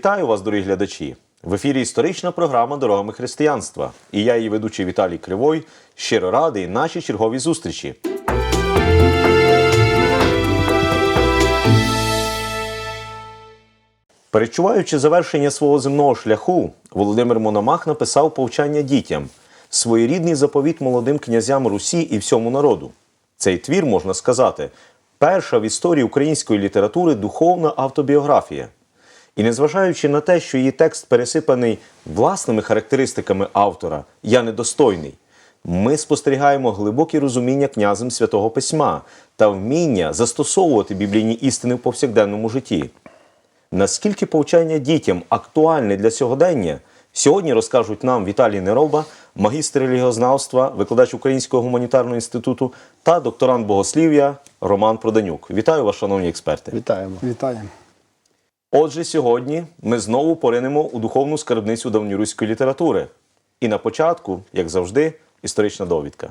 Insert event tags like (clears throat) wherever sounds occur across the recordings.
Вітаю вас, дорогі глядачі! В ефірі історична програма Дорогами християнства. І я, її ведучий Віталій Кривой, щиро радий нашій черговій зустрічі. Перечуваючи завершення свого земного шляху, Володимир Мономах написав повчання дітям, своєрідний заповіт молодим князям Русі і всьому народу. Цей твір, можна сказати, перша в історії української літератури духовна автобіографія. І незважаючи на те, що її текст пересипаний власними характеристиками автора Я недостойний, ми спостерігаємо глибокі розуміння князем святого письма та вміння застосовувати біблійні істини в повсякденному житті. Наскільки повчання дітям актуальне для сьогодення, сьогодні розкажуть нам Віталій Нероба, магістр релігіознавства, викладач Українського гуманітарного інституту та докторант богослів'я Роман Проданюк. Вітаю вас, шановні експерти. Вітаємо. Вітаємо. Отже, сьогодні ми знову поринемо у духовну скарбницю давньоруської літератури. І на початку, як завжди, історична довідка.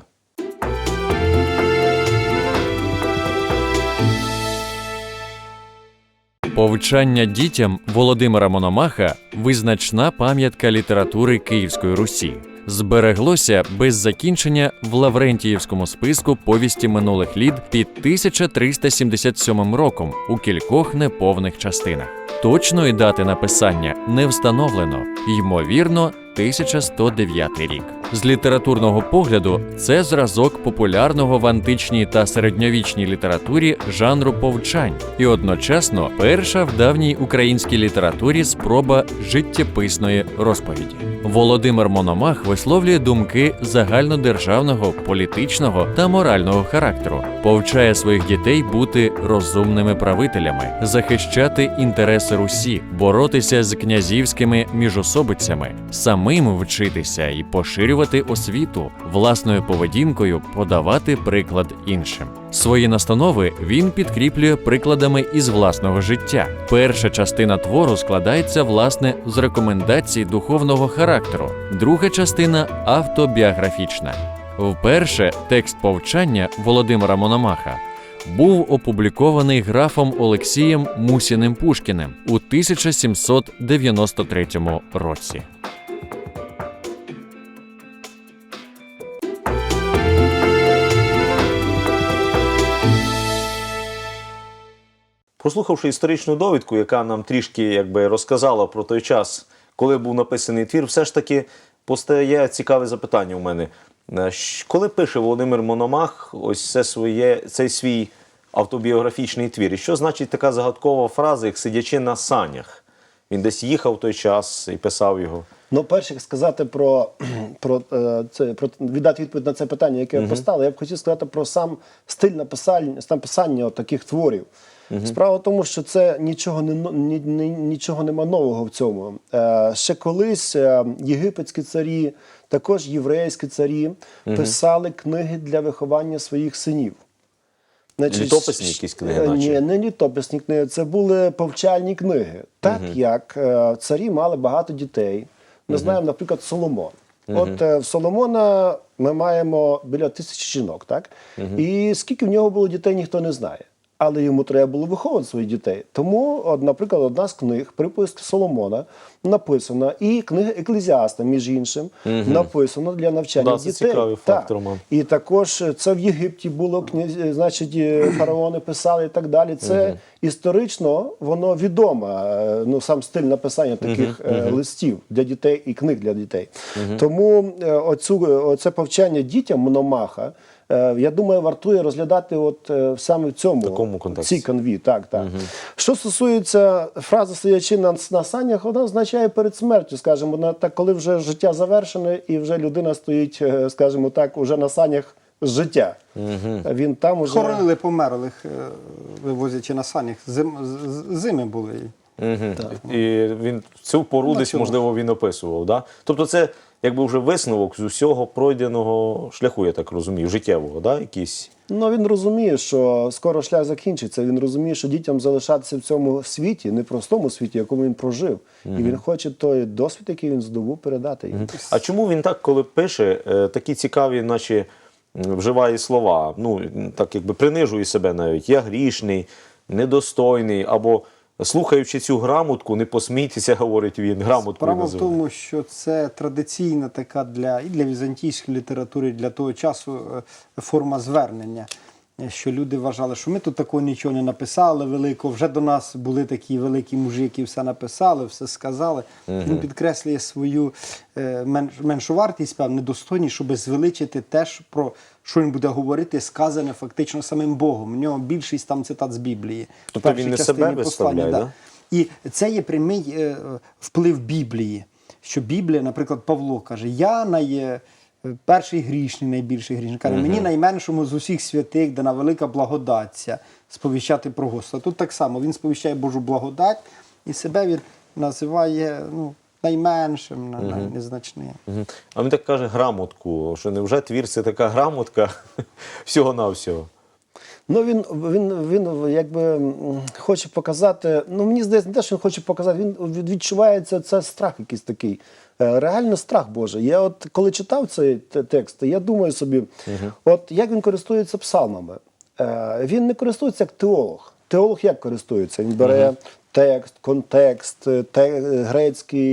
Повчання дітям Володимира Мономаха визначна пам'ятка літератури Київської Русі. Збереглося без закінчення в Лаврентіївському списку повісті минулих літ під 1377 роком у кількох неповних частинах. Точної дати написання не встановлено, ймовірно, 1109 рік. З літературного погляду це зразок популярного в античній та середньовічній літературі жанру повчань, і одночасно перша в давній українській літературі спроба життєписної розповіді. Володимир Мономах висловлює думки загальнодержавного, політичного та морального характеру, повчає своїх дітей бути розумними правителями, захищати інтереси Русі, боротися з князівськими міжособицями, самим вчитися і поширювати освіту, власною поведінкою подавати приклад іншим. Свої настанови він підкріплює прикладами із власного життя. Перша частина твору складається власне з рекомендацій духовного характеру, друга частина автобіографічна. Вперше текст повчання Володимира Мономаха був опублікований графом Олексієм Мусіним Пушкіним у 1793 році. Прослухавши історичну довідку, яка нам трішки якби розказала про той час, коли був написаний твір, все ж таки постає цікаве запитання у мене. Е, Коли пише Володимир Мономах ось це своє, цей свій автобіографічний твір? І що значить така загадкова фраза, як сидячи на санях? Він десь їхав в той час і писав його. Ну, перше, як сказати про, (clears throat) про, е, це, про віддати відповідь на це питання, яке ви поставили, я б хотів сказати про сам стиль написання, написання таких творів. Справа в тому, що це нічого не ні, ні, нічого нема нового в цьому. Е, ще колись е, єгипетські царі, також єврейські царі писали книги для виховання своїх синів. Значить, Літописні якісь книги, е, наче? Ні, не літописні книги, це були повчальні книги. Так як е, царі мали багато дітей. Ми знаємо, наприклад, Соломон. От е, в Соломона ми маємо біля тисячі жінок, так? І скільки в нього було дітей, ніхто не знає. Але йому треба було виховувати своїх дітей. Тому, от, наприклад, одна з книг, приписки Соломона, написана, і книга Еклезіаста, між іншим, написана для навчання Да, це дітей. цікавий Так. Роман. І також це в Єгипті було князь, значить, е, (clears throat) фараони писали і так далі. Це історично воно відомо. е, Ну сам стиль написання таких е, листів для дітей і книг для дітей. Тому е, оцю оце повчання дітям Мономаха. Е, Я думаю, вартує розглядати от е, саме в цьому такому контексті. цій канві. Так, так. Що стосується фрази стоячи на, на санях, вона означає перед смертю, скажімо, на так, коли вже життя завершене, і вже людина стоїть, е, скажімо так, уже на санях з життя. Він там уже Хоронили померлих, вивозячи на санях. Зим, зими були. І він цю пору десь, можливо, він описував. Да? Тобто, це якби вже висновок з усього пройденого шляху, я так розумію, життєвого, да? якийсь. Ну він розуміє, що скоро шлях закінчиться. Він розуміє, що дітям залишатися в цьому світі, непростому світі, якому він прожив. І він хоче той досвід, який він здобув, передати їм. А чому він так, коли пише, е, такі цікаві, наче вживає слова, ну, так якби принижує себе навіть. Я грішний, недостойний, або Слухаючи цю грамотку, не посмійтеся, говорить він. Грамотку Справа в тому, що це традиційна така для і для візантійської літератури, і для того часу е, форма звернення. Що люди вважали, що ми тут такого нічого не написали великого. Вже до нас були такі великі мужі, які все написали, все сказали. Він підкреслює свою е, менш, меншу вартість, певно, недостойність, щоб звеличити те, що- про що він буде говорити, сказане фактично самим Богом. У нього більшість там цитат з Біблії. Тобто він не себе послання, виставляє, да? і це є прямий е, вплив Біблії. Що Біблія, наприклад, Павло каже: Я най, перший грішний, найбільший грішник. Каже, мені найменшому з усіх святих дана велика благодаття сповіщати про Господа. Тут так само він сповіщає Божу благодать і себе він називає ну, найменшим, най- найнезначним. Мгм. А він так каже грамотку, що невже твір це така грамотка (laughs) всього-навсього. Ну він, він, він якби хоче показати. Ну мені здається, не те, що він хоче показати. Він відчувається це страх якийсь такий. Е, Реально страх Божий. Я от коли читав цей текст, я думаю собі, от як він користується псалмами. Е, Він не користується як теолог. Теолог як користується? Він бере текст, контекст, те, грецький,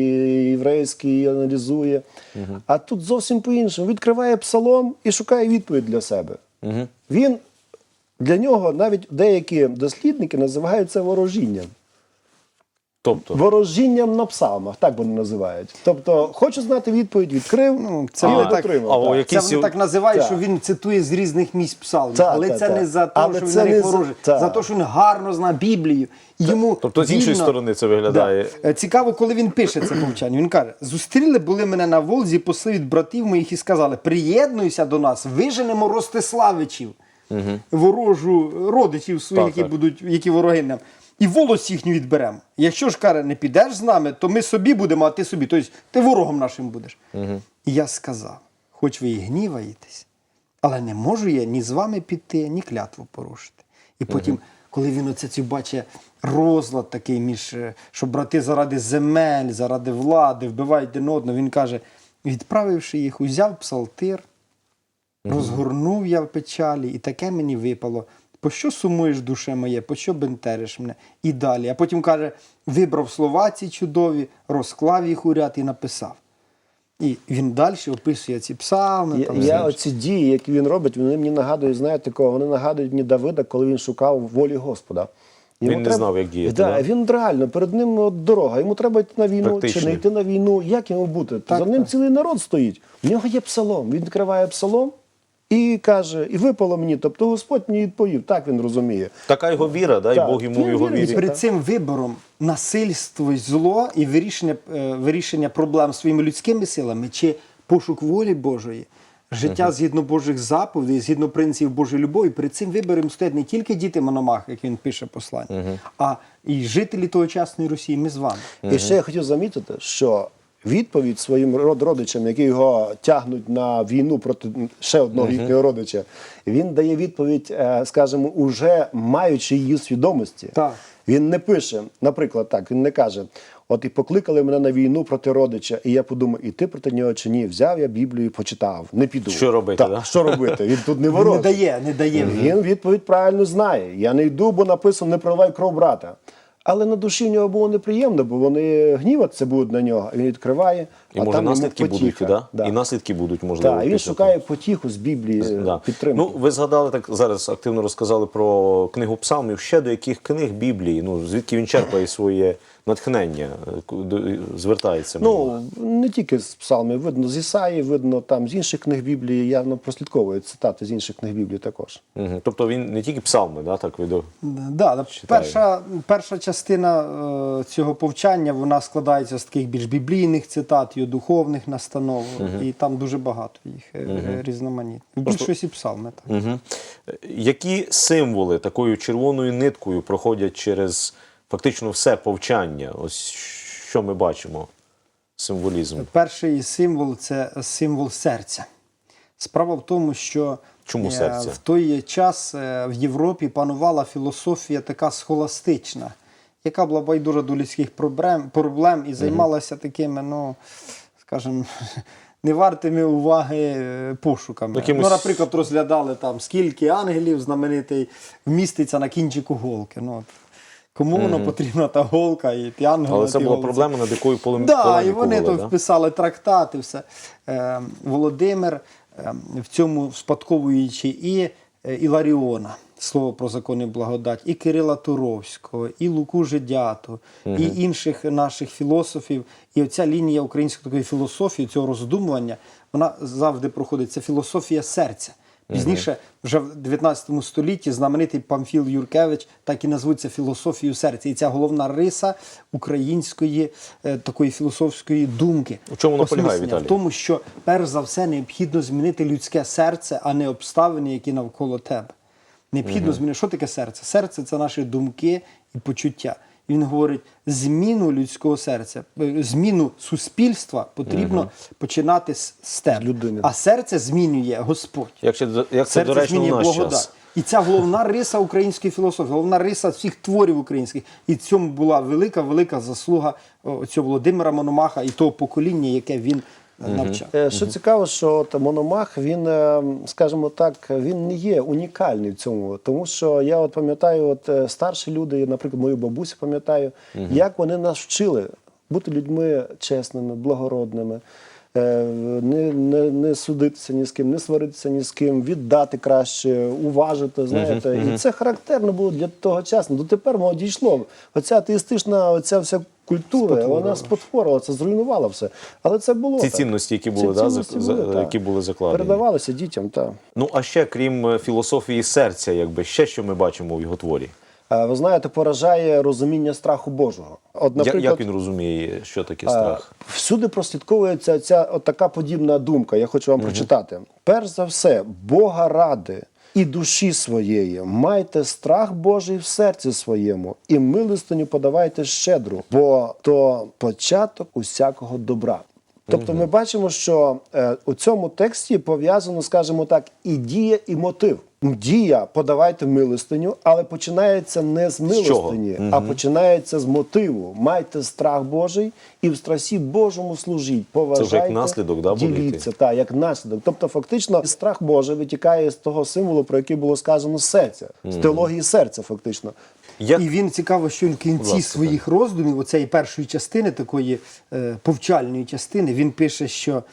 єврейський, аналізує. А тут зовсім по-іншому. Відкриває псалом і шукає відповідь для себе. Він для нього навіть деякі дослідники називають це ворожінням. Тобто, Ворожінням на псалмах, так вони називають. Тобто, хочу знати відповідь, відкрив, Ну, це і не так- дотримав. а, так. о, Це вони так називають, Так. що він цитує з різних місць псалмів. Так, Але так, це так. не за те, що він це на не ворожить, за те, що він гарно знає Біблію. Йому Тобто з іншої вільно- сторони це виглядає. Да. Е, Цікаво, коли він пише це повчання. Він каже: зустріли були мене на Волзі, посли від братів моїх і сказали: приєднуйся до нас, виженемо Ростиславичів, ворожу родичів своїх, Так, які так. будуть, які вороги нам. І волос їхню відберемо. Якщо ж каже, не підеш з нами, то ми собі будемо, а ти собі. Тобто ти ворогом нашим будеш. І я сказав: хоч ви і гніваєтесь, але не можу я ні з вами піти, ні клятву порушити. І потім, коли він оце цю бачить розлад такий між, е, що брати заради земель, заради влади вбивають один одного, він каже: відправивши їх, узяв псалтир, розгорнув я в печалі, і таке мені випало. По що сумуєш, душе моє, по що бентериш мене? І далі. А потім каже: вибрав слова ці чудові, розклав їх у ряд і написав. І він далі описує ці псалми. Я, там, я оці дії, які він робить, вони мені нагадують, знаєте кого? Вони нагадують мені Давида, коли він шукав волі Господа. Він не знав, як діяти, Да, да? Він реально, перед ним от дорога. Йому треба йти на війну чи не йти на війну. Як йому бути? Так, За ним так. цілий народ стоїть. В нього є псалом. Він відкриває псалом і каже: І випало мені. Тобто Господь мені відповів. Так він розуміє. Така його віра, да, і Бог йому він його вірить. Перед цим вибором насильство і зло і вирішення, е, вирішення проблем своїми людськими силами чи пошук волі Божої, життя згідно Божих заповідей, згідно принципів Божої любові, перед цим вибором стоять не тільки діти Мономах, як він пише послання, а і жителі тогочасної Росії. Ми з вами. І ще я хотів замітити, що відповідь своїм родичам, які його тягнуть на війну проти ще одного їхнього родича, він дає відповідь, е, скажімо, уже маючи її свідомості. Так. Він не пише, наприклад, так, він не каже: от і покликали мене на війну проти родича, і я подумав, іти проти нього чи ні. Взяв я Біблію, почитав, не піду. Що робити, Так, да? Що робити? Він тут не Він не дає, не дає. Він відповідь правильно знає. Я не йду, бо написано не проливай кров брата. Але на душі в нього було неприємно, бо вони гніватися будуть на нього. Він відкриває, І а може там йому наслідки будуть, да? Да. І наслідки будуть, можливо. Так, да, він шукає потіху з Біблії. Да. підтримки. Ну, ви згадали так зараз активно розказали про книгу псалмів. Ще до яких книг Біблії? Ну, звідки він черпає своє натхнення, е, звертається? Ну, не тільки з псалмів, видно з Ісаї, видно там з інших книг Біблії, явно прослідковує цитати з інших книг Біблії також. Мгм. Тобто він не тільки псалми, да, так видав. Да, да, перша, перша частина е, цього повчання вона складається з таких більш біблійних цитат, його духовних настанов, і там дуже багато їх е, е, різноманітних. В більшості псалми. Так. Угу. Які символи такою червоною ниткою проходять через фактично все повчання? Ось що ми бачимо? Символізм. Перший символ це символ серця. Справа в тому, що Чому е, серця? в той час е, в Європі панувала філософія така схоластична, яка була байдужа до людських проблем, проблем і займалася такими, ну, скажімо, (laughs) невартими уваги е, пошуками. Якимось- Ну, наприклад, розглядали там, скільки ангелів знаменитий вміститься на кінчику голки. Ну, от. Кому воно потрібна та голка і п'янгол. Але це була проблема, над якою полем... Да, і вони вели, то вписали трактати, все. Е, Володимир е, в цьому спадковуючи і е, Іларіона, слово про закони благодать, і Кирила Туровського, і Луку Жидяту, і інших наших філософів. І оця лінія української такої філософії, цього роздумування, вона завжди проходить. Це філософія серця. Пізніше, вже в 19 столітті, знаменитий Памфіл Юркевич так і назвуться філософією серця. І ця головна риса української е, такої філософської думки. У чому вона полягає, Віталій? В тому, що перш за все необхідно змінити людське серце, а не обставини, які навколо тебе. Необхідно змінити. Що таке серце? Серце це наші думки і почуття. І Він говорить, зміну людського серця, е, зміну суспільства потрібно починати з, з тебе. людини. А серце змінює Господь. Як, це, як це Серце змінює благодать. І ця головна риса української філософії, головна риса всіх творів українських. І в цьому була велика, велика заслуга цього Володимира Мономаха і того покоління, яке він е, Mm -hmm. Що цікаво, що от Мономах, він, е, скажімо так, він не є унікальний в цьому. Тому що я от пам'ятаю, от е, старші люди, наприклад, мою бабусю пам'ятаю, як вони нас вчили бути людьми чесними, благородними. Е, Не, не, не судитися ні з ким, не сваритися ні з ким, віддати краще, уважити. Знаєте, і це характерно було для того часу. Дотепер воно дійшло. Оця атеїстична, оця вся культура, вона спотворила, це зруйнувала все. Але це було Ці так. цінності, які були, Ці да, цінності за- були, які були закладені. Передавалися дітям, так. Ну а ще крім е, філософії серця, якби ще що ми бачимо в його творі. Е, Ви знаєте, поражає розуміння страху Божого. От, наприклад, як він розуміє, що таке е, страх? всюди прослідковується ця от така подібна думка. Я хочу вам прочитати. Перш за все, Бога ради і душі своєї, майте страх Божий в серці своєму, і милостиню подавайте щедру, бо то початок усякого добра. Тобто ми бачимо, що е, у цьому тексті пов'язано, скажімо так, і дія, і мотив. Дія подавайте милостиню, але починається не з милостині, а починається з мотиву. Майте страх Божий і в страсі Божому служіть. Поважайте, вже як наслідок, да, діліться. Так, як наслідок. Тобто, фактично, страх Божий витікає з того символу, про який було сказано серця, з теології серця, фактично. Як І він цікаво, що він в кінці ласка, своїх роздумів, оцеї першої частини, такої е, повчальної частини, він пише, що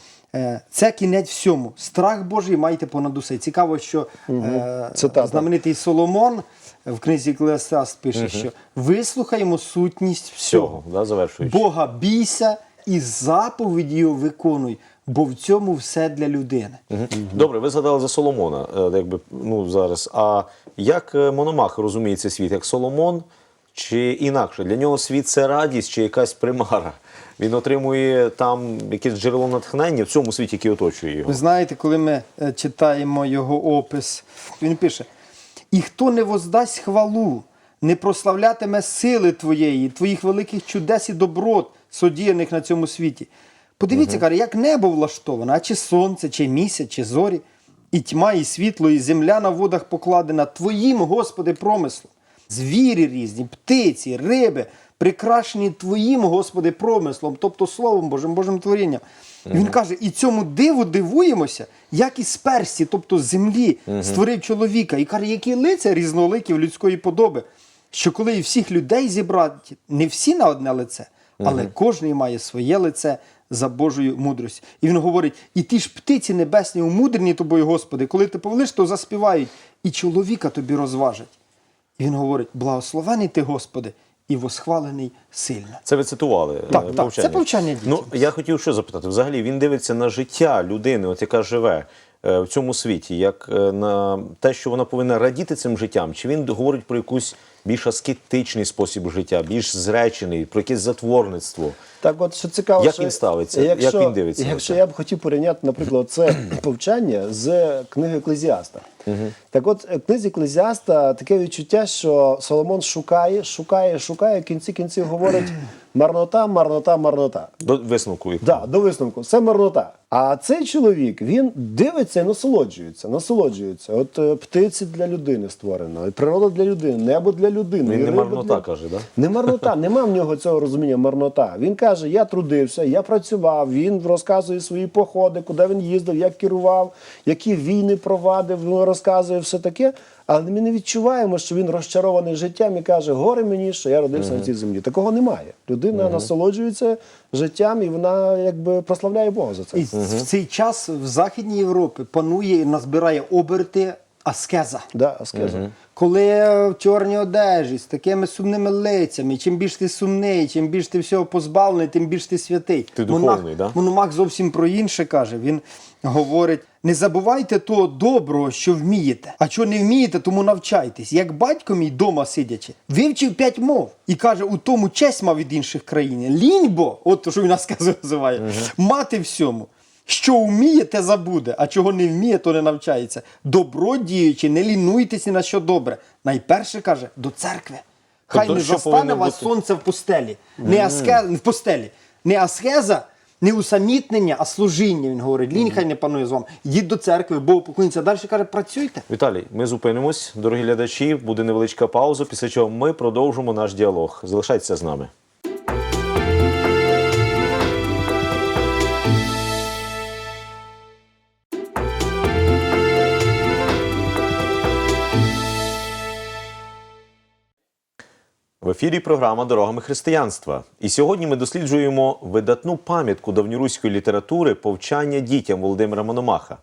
це кінець всьому. Страх Божий маєте понад усе. Цікаво, що е, знаменитий Соломон в книзі Еклесиаст пише, що вислухаємо сутність всього. всього, да. Бога бійся і заповіді його виконуй, бо в цьому все для людини. Мгм. Добре, ви згадали за Соломона, е, якби ну зараз. А як е, Мономах розуміє цей світ? Як Соломон чи інакше? Для нього світ це радість чи якась примара. Він отримує там якесь джерело натхнення в цьому світі, який оточує його. Ви знаєте, коли ми е, читаємо його опис, він пише: І хто не воздасть хвалу, не прославлятиме сили твоєї, твоїх великих чудес і доброт, содіяних на цьому світі. Подивіться, каже, як небо влаштоване, а чи сонце, чи місяць, чи зорі, і тьма, і світло, і земля на водах покладена Твоїм, Господи, промислом. Звірі різні, птиці, риби, прикрашені Твоїм, Господи, промислом, тобто Словом Божим, Божим творінням. І Він каже, і цьому диву дивуємося, як із персі, тобто з землі, створив чоловіка. І каже, які лиця різноликів людської подоби, що коли і всіх людей зібрати, не всі на одне лице, але кожен має своє лице за Божою мудрістю. І він говорить: і ті ж птиці небесні, умудрені тобою, Господи, коли ти повелиш, то заспівають, і чоловіка тобі розважать. І він говорить: благословений ти, Господи, і восхвалений сильно. Це ви цитували. е, Так, так, це повчання дітям. Ну, я хотів що запитати. Взагалі він дивиться на життя людини, от яка живе е, в цьому світі, як е, на те, що вона повинна радіти цим життям. Чи він говорить про якийсь більш аскетичний спосіб життя, більш зречений, про якесь затворництво? Так, от що цікаво, Як що він ставиться? Як він дивиться на Якщо це? я б хотів порівняти, наприклад, це (clears throat) повчання з книги Еклезіаста. Так от, книзі Еклезіаста таке відчуття, що Соломон шукає, шукає, шукає, в кінці кінців говорить (clears throat) марнота, марнота, марнота. До висновку. Да, до висновку, це марнота. А цей чоловік він дивиться і насолоджується. Насолоджується. От е, птиці для людини створено, і природа для людини, небо для людини. Він не марнота для- каже, да? не марнота, (laughs) нема в нього цього розуміння марнота. Він каже: я трудився, я працював. Він розказує свої походи, куди він їздив, як керував, які війни провадив. Він розказує все таке. Але ми не відчуваємо, що він розчарований життям і каже, горе мені, що я родився на цій землі. Такого немає. Людина насолоджується життям і вона якби прославляє Бога за це. І в цей час в Західній Європі панує і назбирає оберти аскеза. Да, аскеза. Коли в чорній одежі, з такими сумними лицями, чим більш ти сумний, чим більш ти всього позбавлений, тим більш ти святий. Ти духовний, да? Мономах зовсім про інше каже. Він говорить: не забувайте того доброго, що вмієте. А що не вмієте, тому навчайтесь. Як батько мій дома сидячи, вивчив п'ять мов і каже, у тому честь мав від інших країн. Лінь бо, от що він нас називає, мати всьому. Що вміє, те забуде, а чого не вміє, то не навчається. Добро діючи, не лінуйтесь ні на що добре. Найперше каже до церкви. Хай Тобто, не застане вас бути? сонце в постелі. Не аскеза, в постелі. Не аскеза, не усамітнення, а служіння. Він говорить. Лінь хай не панує з вами. Йдіть до церкви, Богу поклоніться. Далі каже, працюйте. Віталій, ми зупинимось, дорогі глядачі. Буде невеличка пауза, після чого ми продовжимо наш діалог. Залишайтеся з нами. В ефірі програма Дорогами християнства. І сьогодні ми досліджуємо видатну пам'ятку давньоруської літератури повчання дітям Володимира Мономаха.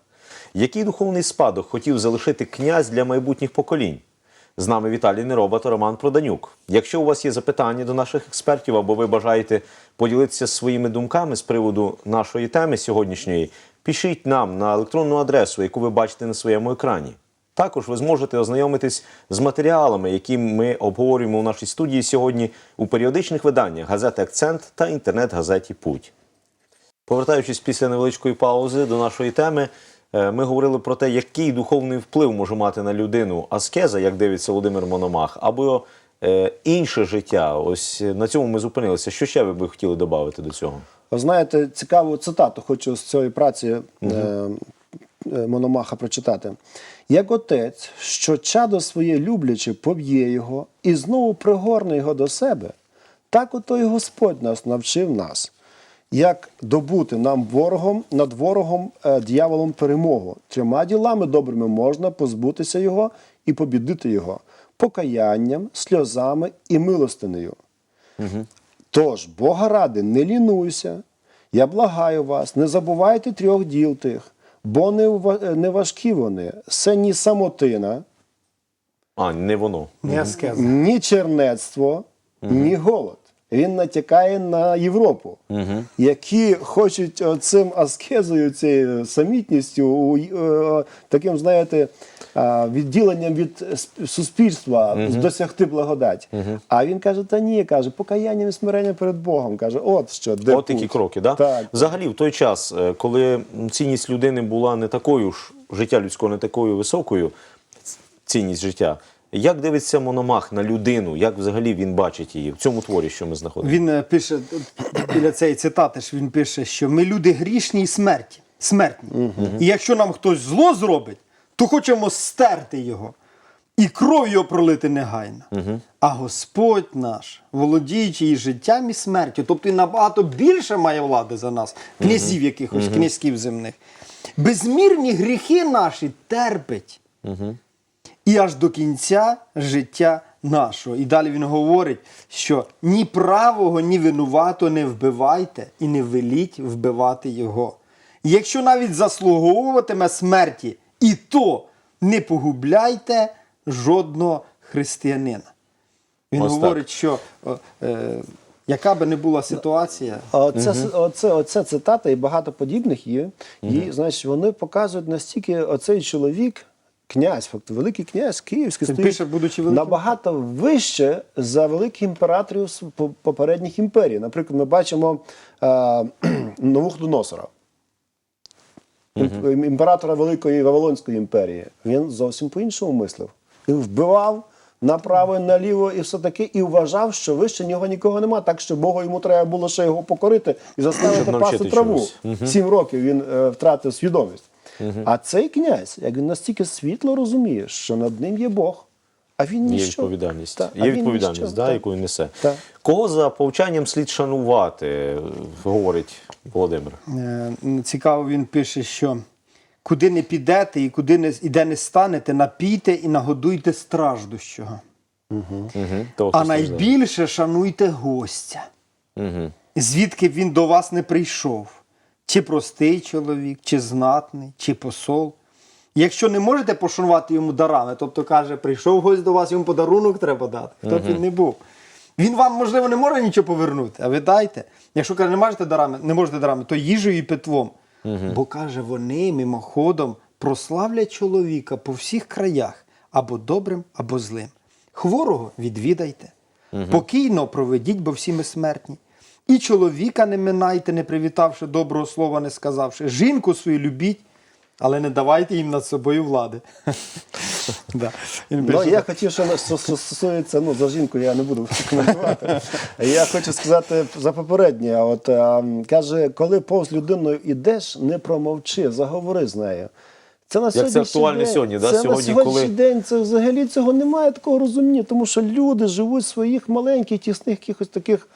Який духовний спадок хотів залишити князь для майбутніх поколінь? З нами Віталій Нероба та Роман Проданюк. Якщо у вас є запитання до наших експертів або ви бажаєте поділитися своїми думками з приводу нашої теми сьогоднішньої, пишіть нам на електронну адресу, яку ви бачите на своєму екрані. Також ви зможете ознайомитись з матеріалами, які ми обговорюємо у нашій студії сьогодні у періодичних виданнях газети Акцент та інтернет-газеті Путь. Повертаючись після невеличкої паузи до нашої теми, е, ми говорили про те, який духовний вплив може мати на людину аскеза, як дивиться Володимир Мономах, або е, інше життя. Ось е, на цьому ми зупинилися. Що ще ви б хотіли додати до цього? Ви знаєте, цікаву цитату хочу з цієї праці е, Мономаха прочитати. Як отець, що чадо своє люблячи, поб'є його і знову пригорне його до себе, так ото і Господь нас навчив нас, як добути нам ворогом над ворогом е, дьяволом перемогу. Трьома ділами добрими можна позбутися його і побідити його покаянням, сльозами і милостинею. Тож, Бога ради, не лінуйся. Я благаю вас, не забувайте трьох діл тих, бо не, не важкі вони. Це ні самотина, А, не воно. Не аскеза. ні чернецтво, ні голод. Він натякає на Європу, які хочуть цим аскезою, цією самітністю, е, таким, знаєте, відділенням від сп- суспільства досягти благодать. А він каже: та ні, каже, покаянням і смиренням перед Богом. каже, от що, де От такі кроки, да? Так. Взагалі, в той час, е, коли цінність людини була не такою ж, життя людського не такою високою, цінність життя. Як дивиться Мономах на людину? Як взагалі він бачить її в цьому творі, що ми знаходимо? Він е, пише (clears throat) біля цієї цитати, ж він пише, що ми люди грішні і смерті, смертні. І якщо нам хтось зло зробить, то хочемо стерти його і кров його пролити негайно. А Господь наш, володіючи і життям, і смертю, тобто він набагато більше має влади за нас, князів якихось, князьків земних. Безмірні гріхи наші терпить і аж до кінця життя нашого. І далі він говорить, що ні правого, ні винувато не вбивайте і не веліть вбивати його. І Якщо навіть заслуговуватиме смерті, і то не погубляйте жодного християнина. Він Ось так. говорить, що е, яка би не була ситуація, Оце, оце, оце цитата і багато подібних є. І значить, вони показують настільки оцей чоловік, князь, факт, великий князь Київський, стоїть пише, будучи великим. набагато вище за великих імператорів по- попередніх імперій. Наприклад, ми бачимо е, (clears throat) Новуходоносора. Ім- Імператора Великої Вавилонської імперії. Він зовсім по-іншому мислив. Він вбивав направо і наліво і все таки, і вважав, що вище нього нікого нема, так що Богу йому треба було ще його покорити і заставити пасти траву. чомусь. Сім років він е, втратив свідомість. А цей князь, як він настільки світло розуміє, що над ним є Бог, а він Є відповідальність. Так, а Є відповідальність, ніщо. да, яку він несе. Так. Кого за повчанням слід шанувати, говорить Володимир. Е, Цікаво, він пише, що куди не підете і куди не, і де не станете, напійте і нагодуйте страждущого. Угу. То, А найбільше шануйте гостя, Угу. звідки б він до вас не прийшов, чи простий чоловік, чи знатний, чи посол. Якщо не можете пошанувати йому дарами, тобто каже, прийшов гость до вас, йому подарунок треба дати, хто б він не був. Він вам, можливо, не може нічого повернути, а ви дайте. Якщо каже, не можете дарами, не можете дарами, то їжею і питвом. Бо каже, вони мимоходом прославлять чоловіка по всіх краях або добрим, або злим. Хворого відвідайте, покійно проведіть, бо всі ми смертні. І чоловіка не минайте, не привітавши доброго слова, не сказавши. Жінку свою любіть, але не давайте їм над собою влади. (laughs) Да. Ну, я хотів, що стосується, ну, за жінку я не буду коментувати. (laughs) Я хочу сказати за попереднє. От а, каже, коли повз людиною ідеш, не промовчи, заговори з нею. Це на це актуально день. сьогодні, да? Це Сьогодні, на сьогоднішній коли- день це взагалі цього немає такого розуміння, тому що люди живуть в своїх маленьких, тісних якихось таких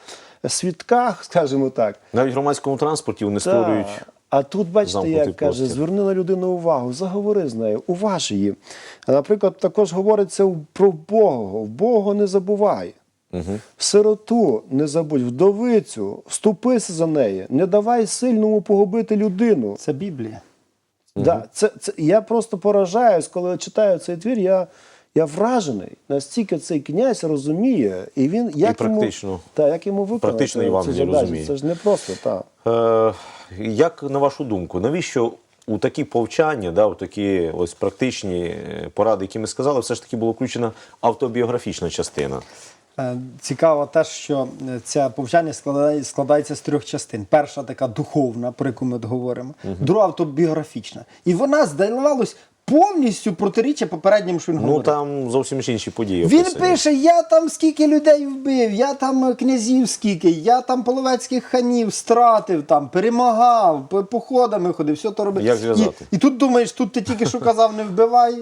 світках, скажімо так. Навіть в громадському транспорті вони створюють. А тут, бачите, як каже, зверни на людину увагу, заговори з нею, уваж її. А, Наприклад, також говориться про Бога. В Бога не забувай. Сироту не забудь, вдовицю, вступися за неї, не давай сильному погубити людину. Це Біблія. Да, це, це, я просто поражаюсь, коли читаю цей твір, я, я вражений. Настільки цей князь розуміє, і він як практично. йому, та, як йому виконати Практично цю Євангеліє розуміє. Це ж не просто так. Е, як на вашу думку, навіщо у такі повчання, да, у такі ось практичні е, поради, які ми сказали, все ж таки була включена автобіографічна частина? Е, Цікаво те, що е, це повчання складає- складається з трьох частин. Перша така духовна, про яку ми говоримо, друга автобіографічна. І вона, здавалось, повністю протирічить попереднім, що він Ну говорив. там зовсім інші події. Він описані. пише: я там скільки людей вбив, я там е, князів скільки, я там половецьких ханів стратив, там перемагав, по- походами ходив, все то робив. Як зв'язати? І, і тут думаєш, тут ти тільки що казав, не вбивай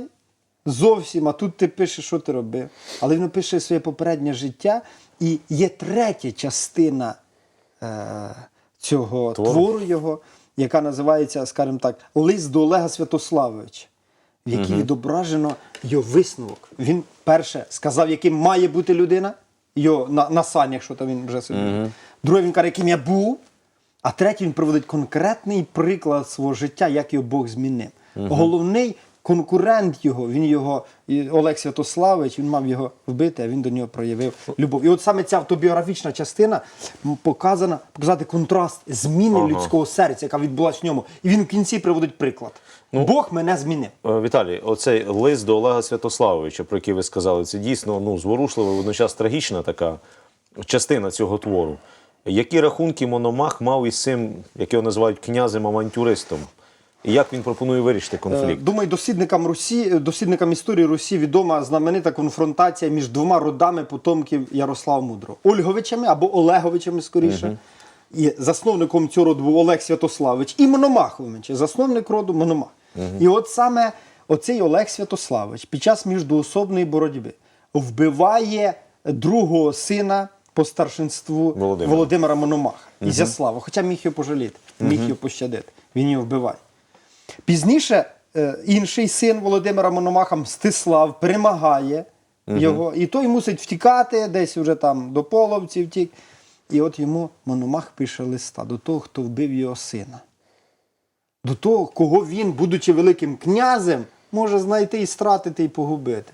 зовсім, а тут ти пишеш, що ти робив. Але він пише своє попереднє життя, і є третя частина е, цього Твору. твору його, яка називається, скажімо так, Лист до Олега Святославовича в якій відображено його висновок. Він перше сказав, яким має бути людина, його на, на санях, що там він вже собі. Друге, він каже, яким я був. А третє, він проводить конкретний приклад свого життя, як його Бог змінив. Головний конкурент його, він його, Олег Святославич, він мав його вбити, а він до нього проявив любов. І от саме ця автобіографічна частина показана, показати контраст зміни людського серця, яка відбулася в ньому. І він в кінці приводить приклад. Бог мене змінив. Е, Віталій, оцей лист до Олега Святославовича, про який ви сказали, це дійсно ну, зворушлива, водночас трагічна така частина цього твору. Які рахунки Мономах мав із цим, як його називають князем-авантюристом? І як він пропонує вирішити Е, конфлікт? Думаю, дослідникам Русі, е, дослідникам історії Русі відома знаменита конфронтація між двома родами потомків Ярослава Мудрого Ольговичами або Олеговичами скоріше. І засновником цього роду був Олег Святославич і Мономахович, засновник роду Мономах. І от саме оцей Олег Святославич під час міждоособної боротьби вбиває другого сина по старшинству Володимира. Володимира Мономаха, Ізяслава, хоча міг його пожаліти, міг його пощадити. Він його вбиває. Пізніше е, інший син Володимира Мономаха Мстислав перемагає його, і той мусить втікати, десь вже там до половці втік. І от йому Мономах пише листа до того, хто вбив його сина. До того, кого він, будучи великим князем, може знайти і стратити, і погубити.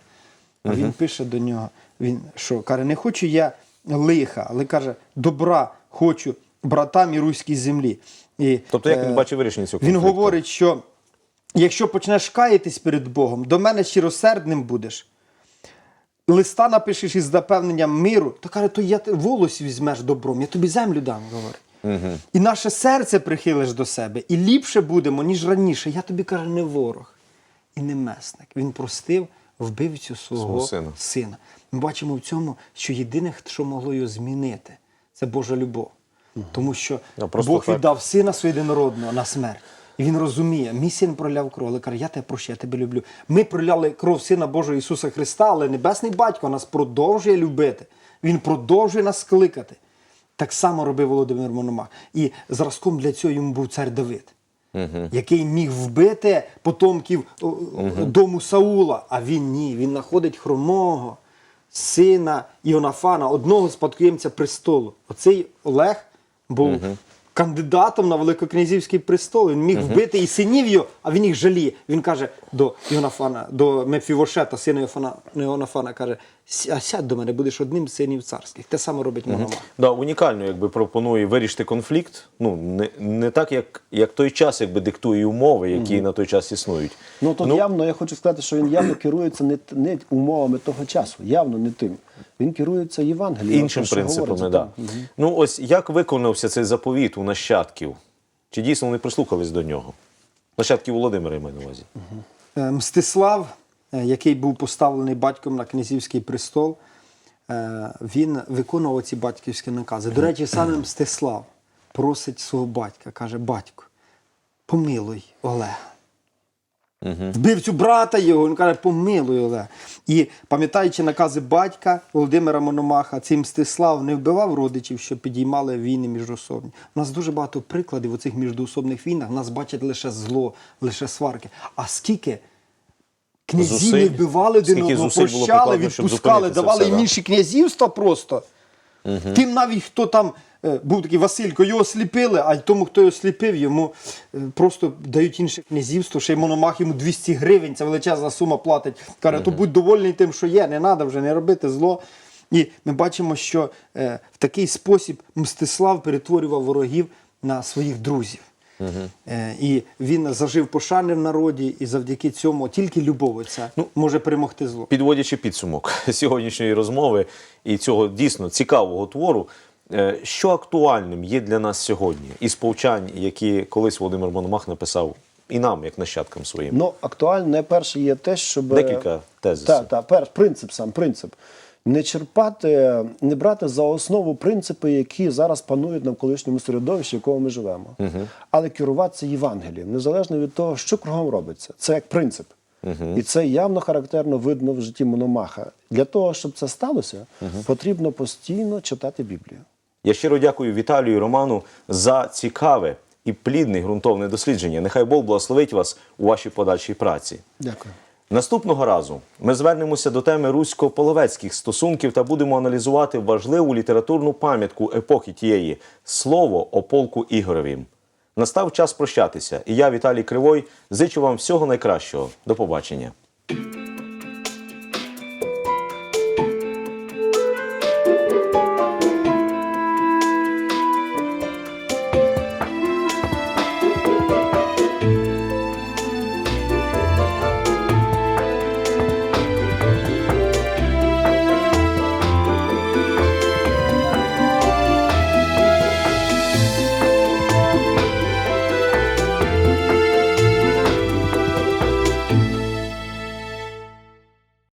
А він пише до нього: він що каже, не хочу я лиха, але каже, добра хочу братам і руській землі. І, Тобто, як він е, бачить вирішення цього Він говорить, що якщо почнеш каятись перед Богом, до мене щиросердним будеш. Листа напишеш із запевненням миру, то каже, то я волос візьмеш добром, я тобі землю дам, говорить. І наше серце прихилиш до себе, і ліпше будемо, ніж раніше. Я тобі каже, не ворог і не месник. Він простив вбивцю свого, Свого сина. сина. Ми бачимо в цьому, що єдине, що могло його змінити, це Божа любов. Тому що Бог так. віддав сина свого єдинородного на смерть. І він розуміє, мій син проляв кров, але каже, я тебе прощаю, я тебе люблю. Ми проляли кров Сина Божого Ісуса Христа, але Небесний Батько нас продовжує любити. Він продовжує нас кликати. Так само робив Володимир Мономах. І зразком для цього йому був цар Давид. який міг вбити потомків о, дому Саула. А він ні, він знаходить хромого сина Іонафана, одного спадкоємця престолу. Оцей Олег був кандидатом на Великокнязівський престол. Він міг вбити і синів його, а він їх жаліє. Він каже до Іонафана, до Мефівошета, сина Іонафана, каже: а сядь до мене, будеш одним з синів царських. Те саме робить Мономах. Да, унікально, якби пропонує вирішити конфлікт. Ну не, не так, як, як той час, якби диктує умови, які на той час існують. Ну тут явно я хочу сказати, що він явно керується не, не умовами того часу, явно не тим. Він керується Євангелієм. іншим принципами. Да. Ну ось як виконався цей заповіт у нащадків? Чи дійсно вони прислухались до нього? Нащадків Володимира я маю на увазі. Е, Мстислав, е, який був поставлений батьком на князівський престол, е, він виконував ці батьківські накази. До речі, саме Мстислав просить свого батька, каже: батько, помилуй Олега. Вбивцю брата його, він каже, помилуй Олега. І пам'ятаючи накази батька Володимира Мономаха, цей Мстислав не вбивав родичів, що підіймали війни міжособні. У нас дуже багато прикладів у цих міжособних війнах. Нас бачать лише зло, лише сварки. А скільки Зусиль. не вбивали один одного, прощали, відпускали, давали їм інші князівства просто. Тим навіть хто там був такий Василько, його сліпили, а тому, хто його сліпив, йому е, просто дають інше князівство, ще й мономах йому 200 гривень, це величезна сума платить. Каже, то будь довольний тим, що є, не треба вже не робити зло. І ми бачимо, що е, в такий спосіб Мстислав перетворював ворогів на своїх друзів. Е, і він зажив пошани в народі, і завдяки цьому тільки любов оця може перемогти зло. Підводячи підсумок (laughs) сьогоднішньої розмови і цього дійсно цікавого твору, е, що актуальним є для нас сьогодні із повчань, які колись Володимир Мономах написав і нам, як нащадкам своїм. Ну, актуально найперше є те, щоб. Декілька тезисів. Так, так, перш, принцип сам, принцип. Не черпати, не брати за основу принципи, які зараз панують на колишньому середовищі, в якому ми живемо, але керуватися Євангелієм, незалежно від того, що кругом робиться. Це як принцип. І це явно характерно видно в житті Мономаха. Для того, щоб це сталося, потрібно постійно читати Біблію. Я щиро дякую Віталію і Роману за цікаве і плідне ґрунтовне дослідження. Нехай Бог благословить вас у вашій подальшій праці. Дякую. Наступного разу ми звернемося до теми русько-половецьких стосунків та будемо аналізувати важливу літературну пам'ятку епохи тієї слово о полку Ігоревім. Настав час прощатися, і я, Віталій Кривой, зичу вам всього найкращого. До побачення.